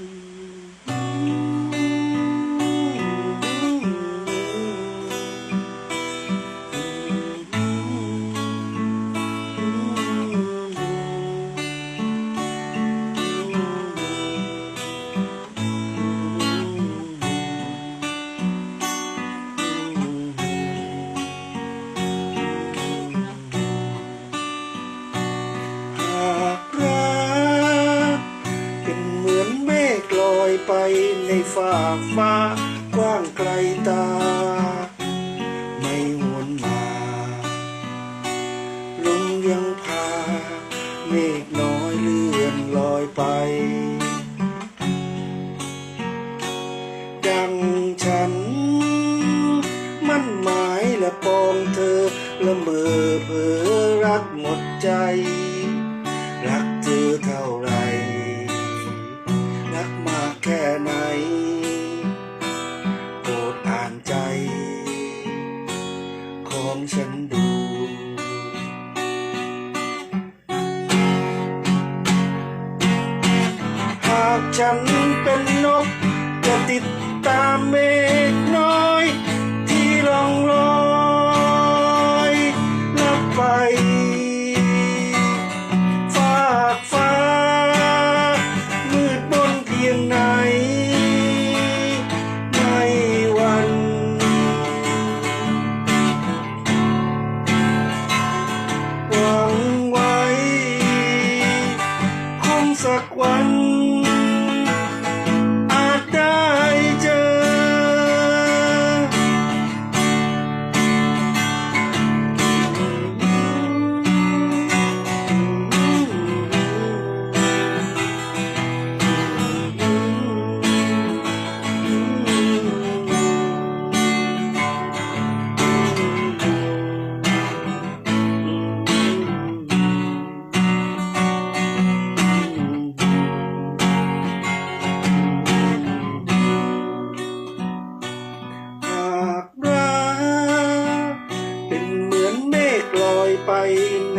ห ในฟ้ากฟ้ากว้างไกลตา ไม่หวนมาลมยังพา เมฆน้อยเลื่อนลอยไป ดังฉัน มั่นหมายและปองเธอละเมอเพ้อรักหมดใจ ของฉันดูหากฉันเป็นนกจะติดตามเมฆน้อย one.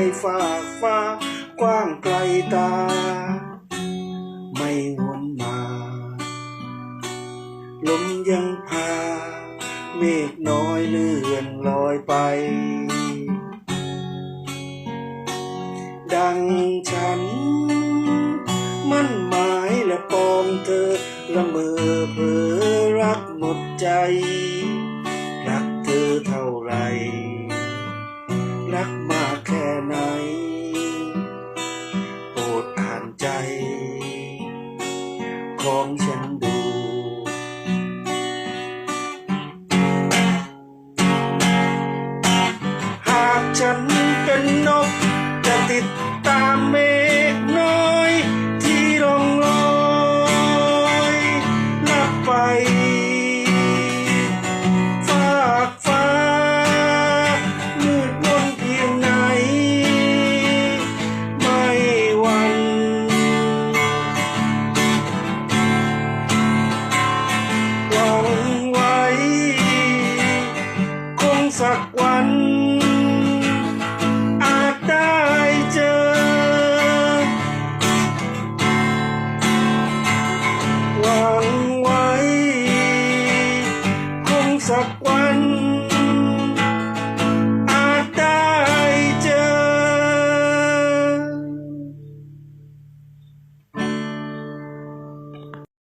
ในฟ้ากฟ้ากว้างไกลตา ไม่วนมา ลมยังพา เมฆน้อยเลื่อนลอยไป ดังฉัน มั่นหมายและปองเธอ ละเมอเพ้อรักหมดใจ รักเธอเท่าไหร ของฉันดู หากฉันเป็นนกจะติดตามเมฆ กวัน อาจได้เจอ หวัง